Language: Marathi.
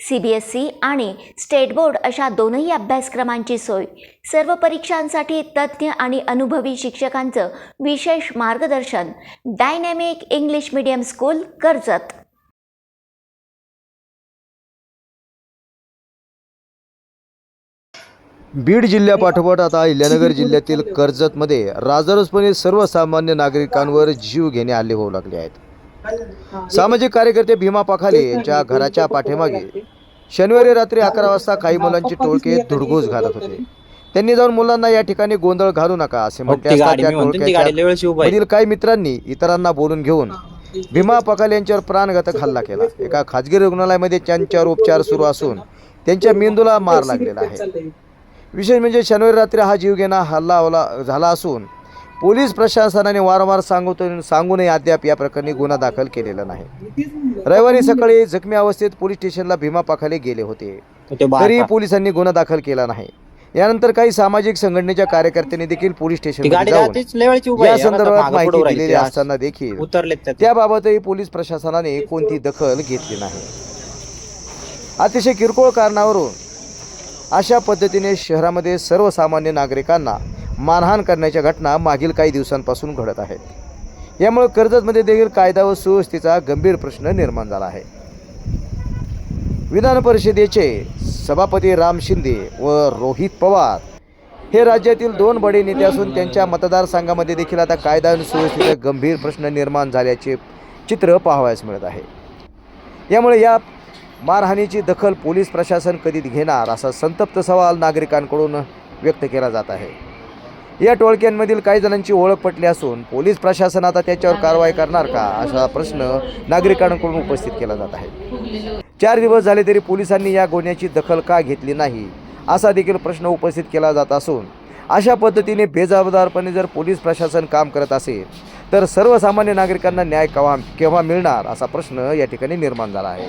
सी बी एस सी आणि स्टेट बोर्ड अशा दोनही अभ्यासक्रमांची सोय. सर्व परीक्षांसाठी तज्ज्ञ आणि अनुभवी शिक्षकांचं विशेष मार्गदर्शन. Dynamic English medium school Karjat. Beed जिल्ह्यापाठोपाठ आता अहिल्यानगर जिल्ह्यातील कर्जतमध्ये राजरोसपणे सर्वसामान्य नागरिकांवर जीव घेणे आले होऊ लागले आहेत. सामाजिक कार्यकर्ते भीमा पाखाले यांच्या घराच्या पाठीमागे शनिवारी रात्री अकरा वाजता काही मुलांची टोळके धुडगूस घालत होते. त्यांनी जाऊन मुलांना या ठिकाणी गोंधळ घालू नका असे म्हटले ती असता गाडी त्या मी म्हणतो ती टोळक्याच्या गाडी लेवलची उभा आहे. मधील काही मित्रांनी इतरांना बोलून घेऊन भीमा पखाल यांच्यावर प्राणघातक हल्ला केला. एका खाजगी रुग्णालयामध्ये त्यांच्यावर उपचार सुरू असून त्यांच्या मेंदूला मार लागलेला आहे. विशेष म्हणजे शनिवारी रात्री हा जीवघेणा हल्ला झाला असून पोलीस प्रशासनाने वारंवार सांगून सांगूनही अद्याप या प्रकरणी गुन्हा दाखल केलेला नाही रविवारी सकाळी जखमी अवस्थेत पोलीस स्टेशनला भीमा पाखाले गेले होते तरी. पोलिसांनी गुन्हा दाखल केला नाही यानंतर काही सामाजिक संघटनेच्या कार्यकर्त्यांनी देखील पोलीस ती स्टेशन गाडी जाऊन रात्रीच लेवलची उभा या संदर्भात माहिती दिलेली. असताना देखील त्याबाबतही पोलीस प्रशासनाने कोणती दखल घेतली नाही अतिशय किरकोळ कारणावरून अशा पद्धतीने शहरामध्ये सर्वसामान्य नागरिकांना मारहाण करण्याच्या घटना मागील काही दिवसांपासून घडत आहेत. यामुळे कर्जतमध्ये देखील कायदा व सुव्यवस्थेचा गंभीर प्रश्न निर्माण झाला आहे. विधान परिषदेचे सभापती राम शिंदे व रोहित पवार हे राज्यातील दोन बडे नेते असून त्यांच्या मतदारसंघामध्ये देखील आता कायदा आणि सुव्यवस्थेचा गंभीर प्रश्न निर्माण झाल्याचे चित्र पाहावयास मिळत आहे. यामुळे या मारहाणीची दखल पोलीस प्रशासन कधी घेणार असा संतप्त सवाल नागरिकांकडून व्यक्त केला जात आहे. या टोळक्यांमधील काही जणांची ओळख पटली असून पोलीस प्रशासन आता त्याच्यावर कारवाई करणार का असा प्रश्न नागरिकांकडून उपस्थित केला जात आहे. चार दिवस झाले तरी पोलिसांनी या गुन्ह्याची दखल का घेतली नाही असा देखील प्रश्न उपस्थित केला जात असून अशा पद्धतीने बेजबाबदारपणे जर पोलीस प्रशासन काम करत असेल तर सर्वसामान्य नागरिकांना न्याय केव्हा केव्हा मिळणार असा प्रश्न या ठिकाणी निर्माण झाला आहे.